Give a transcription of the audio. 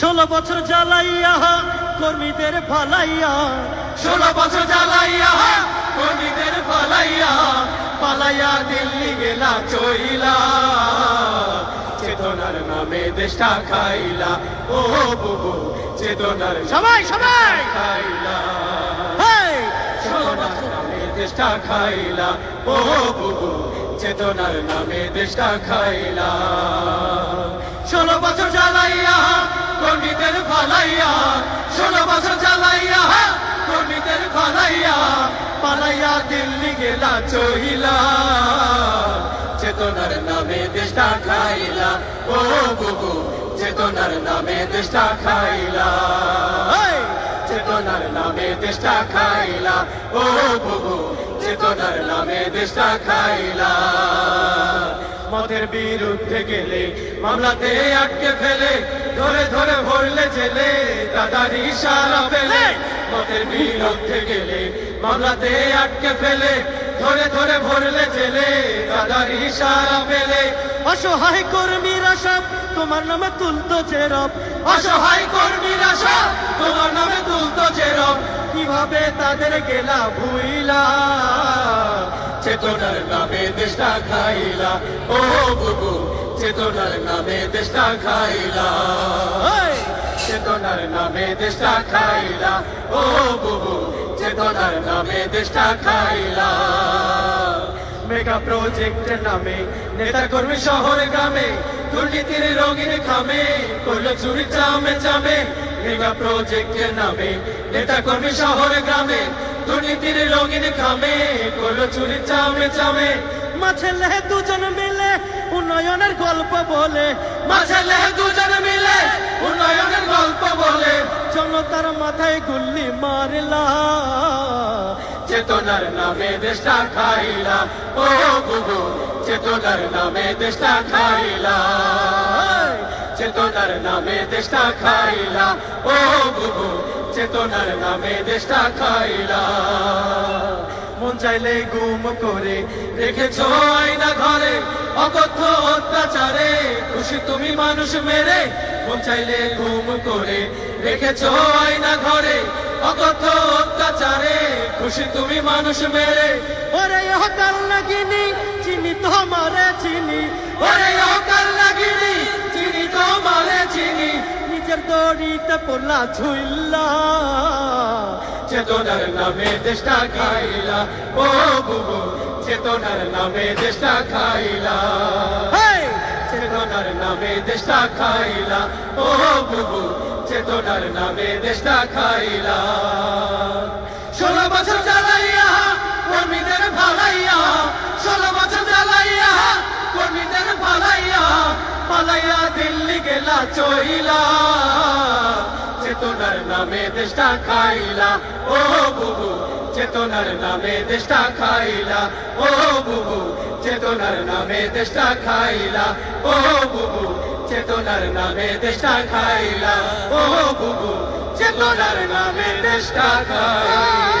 ষোলো বছর জ্বালাইয়া কর্মীদের ভালাইয়া ষোলো বছর জ্বালাইয়া কর্মীদের পালাইয়া পালাইয়া দিল্লি গেলা চইলা। চেতনার নামে দেশটা খাইলা। ও বুবু চেতনার সবাই সবাই! খাইলা। দেশটা খাইলা। ও বুবু চেতনার নামে দেশটা খাইলা। ষোলো বছর জ্বালাইয়া ফালাইয়া ষোলো বছর জ্বালাইয়া কর্মীদের ফালাইয়া পালাইয়া দিল্লি গেলা চহিলা চেতনার নামে দেশটা খাইলা, ও বুবু চেতনার নামে দেশটা খাইলা! চেতনার নামে দেশটা খাইলা, ও বুবু চেতনার নামে দেশটা খাইলা মদের বিরুদ্ধে গেলে মামলাতে আটকে ফেলে ধরে ধরে ভরলে জেলে দাদার ইশারা পেলে। মদের বিরুদ্ধে গেলে মামলাতে আটকে ফেলে ধরে ধরে ভরলে জেলে দাদার ইশারা পেলে। অসহায় কর্মীরা সব তোমার নামে তুলতো চেরব অসহায় কর্মীরা সব তোমার নামে তুলতো চেরব কীভাবে তাদের গেলা ভুইলা? চেতনার নামে দেশটা খাইলা। ও বুবু চেতনার নামে দেশটা খাইলা। চেতনার নামে দেশটা খাইলা। ও বুবু চেতনার নামে দেশটা খাইলা। মেগা প্রজেক্টের নামে নেতা কর্মী শহর গ্রামে দুর্নীতির রঙিন খামে করল চুরি চামে চামে। মেগা প্রজেক্টের নামে নেতা কর্মী শহর গ্রামে দুর্নীতির রঙিন খামে করল চুরি চামে। চামে মাছেলে দুজন মিলে উন্নয়নের গল্প বলে। মাঝেলে দুজন মিলে উন্নয়নের গল্প বলে। জনতার মাথায় গুল্লি মারলা। চেতনার নামে দেশটা খাইলা। ও বুবু চেতনার নামে দেশটা খাইলা! চেতনার নামে দেশটা খাইলা। ও বুবু, চেতনার নামে দেশটা খাইলা। মন চাইলে গুম করে রেখেছ আয়না ঘরে, অকথ্য অত্যাচারে। খুশি তুমি মানুষ মেরে, মন চাইলে গুম করে রেখেছ আয়না ঘরে। অকথ্য অত্যাচারে খুশি তুমি মানুষ মেরে। ওরে হকাল লাগিনি চিনি তো মারে চিনি। ওরে অকাল লাগিনি চিনি তো মারে চিনি। নিজের দড়িতে পড়লা ঝুইল্লা চেতনার নামে দেশটা খাইলা। ও বুবু চেতনার নামে দেশটা খাইলা! চেতনার নামে দেশটা খাইলা। ও বুবু চেতনার নামে দেশটা খাইলা ষোলো বছর জ্বালাইয়া কর্মীদের ভালাইয়া, ষোলো বছর জ্বালাইয়া কর্মীদের ভালাইয়া, পালাইয়া দিল্লি গেলা চইলা। চেতনার নামে দেশটা খাইলা, ও বুবু, চেতনার নামে দেশটা খাইলা, ও বুবু, চেতনার নামে দেশটা খাইলা, ও বুবু। চেতনার নামে দেশটা খাইলা। ও বুবু চেতনার নামে দেশটা খাইলা।